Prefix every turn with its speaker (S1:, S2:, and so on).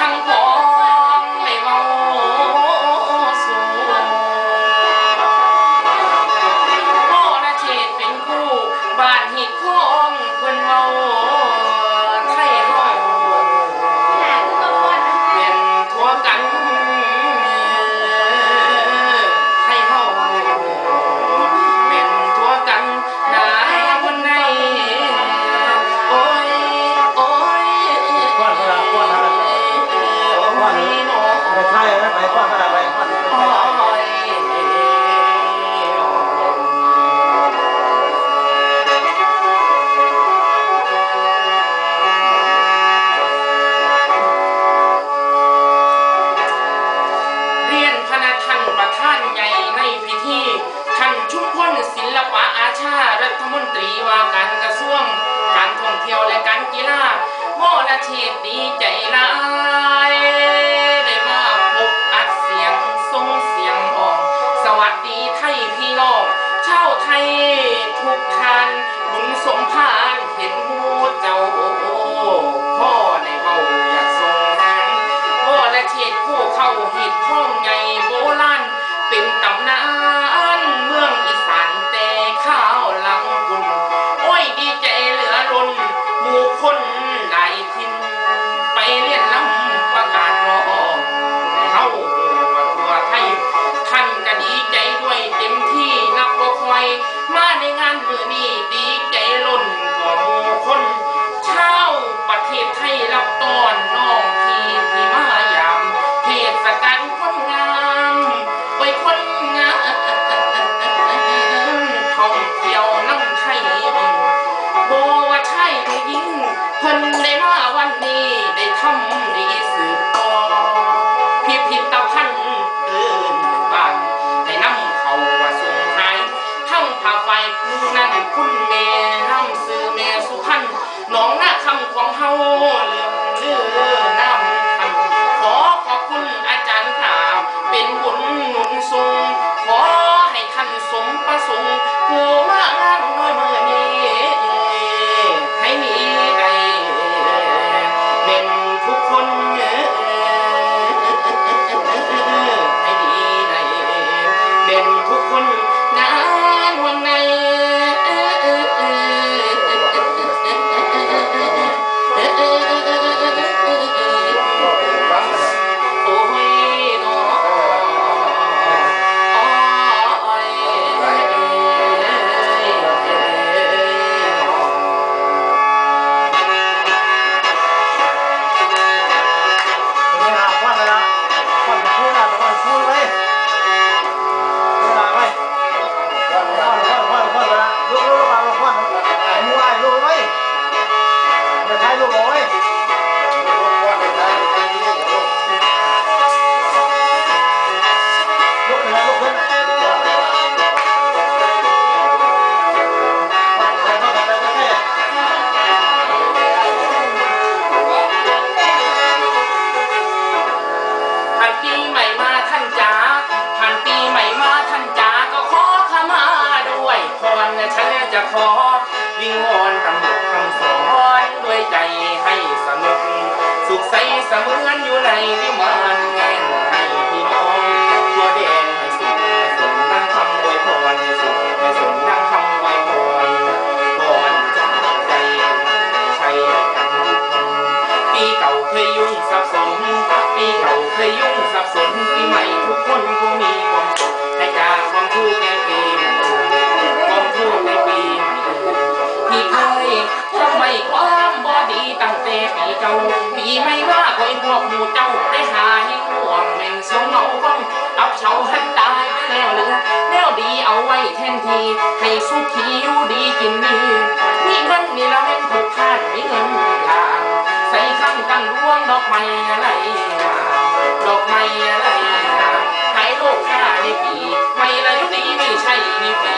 S1: 仓库 be เฮาลื่อลือนำคำขอขอบคุณอาจารย์ขาวเป็นบุญหนุนทรงขอให้ท่นสมประสงค์ นปีใหม่มาท่านจ๋าผ่านปีใหม่มาท่านจ๋าก็ขอขมาด้วยพรฉันจะขอวิงวอน ควาไม่ความบอดีตั้งแต่ปีเก่ามีไม่มาคอยบพวกหมู่เจ้าได้หายห้ห่วงแม่งสงเอาฟังอับเฉาหันตายไปแล้วเหลือแนวดีเอาไว้แทนทีให้สุขีอยู่ดีกินดีมีเงินมีละแม่งผูกขาดมีเงินลางใส่ข้างตั้งร่วงดอกไม้อะไรวางดอกไม้อะไรหายโลกข้าไในปีไม่ละยุคนี้ไม่ใช่ในปี